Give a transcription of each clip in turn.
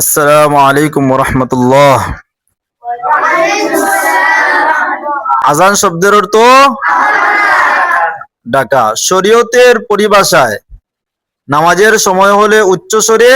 আসসালামু আলাইকুম রহমতুল্লাহ আজান শব্দের অর্থ? ডাকা। শরীয়তের পরিভাষায় নামাজের সময় হলে উচ্চস্বরে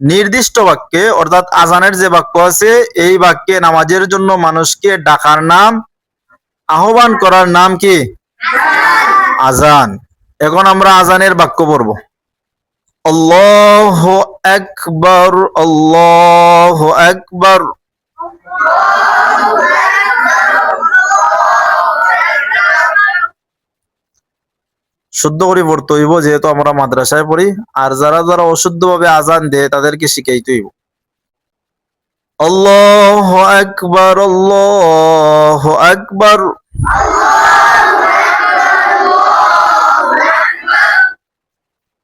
নির্দিষ্ট বাক্যে, অর্থাৎ আজানের যে বাক্য আছে, এই বাক্যে নামাজের জন্য মানুষকে ডাকার নাম, আহ্বান করার নাম কি? আজান। এখন আমরা আজানের বাক্য পড়ব। শুদ্ধ করে পড়তে হইব, যেহেতু আমরা মাদ্রাসায় পড়ি, আর যারা যারা অশুদ্ধ ভাবে আজান দেয়, তাদেরকে শিখাইতে হইব। আল্লাহ আকবর আল্লাহ আকবর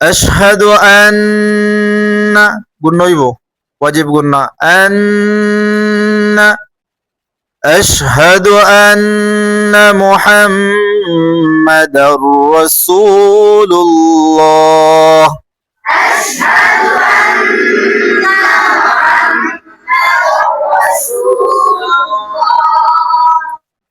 আশহাদু আন্না গুণ নইব ওয়াজিব গুণ না আন্না আশহাদু আন্না মুহাম্মাদার রাসূলুল্লাহ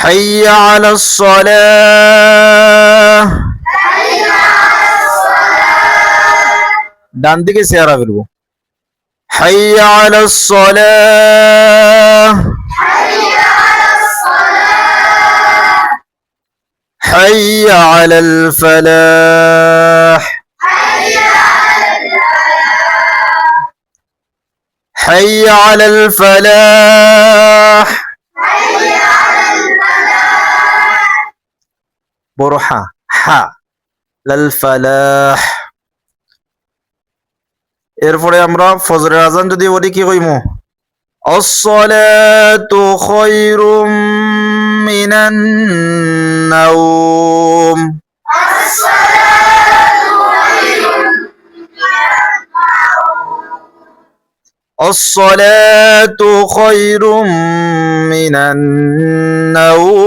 হাইয়া আলাস সালাহ ডান দিকে চেহারা ফিরব হাইয়া আলাস সালাহ حي على الفلاح حي على الفلاح برحة حا للفلاح এরপরে আমরা ফজরের আজান যদি বলি কি কইমু الصلاة خير من النوم الصلاة خير من النوم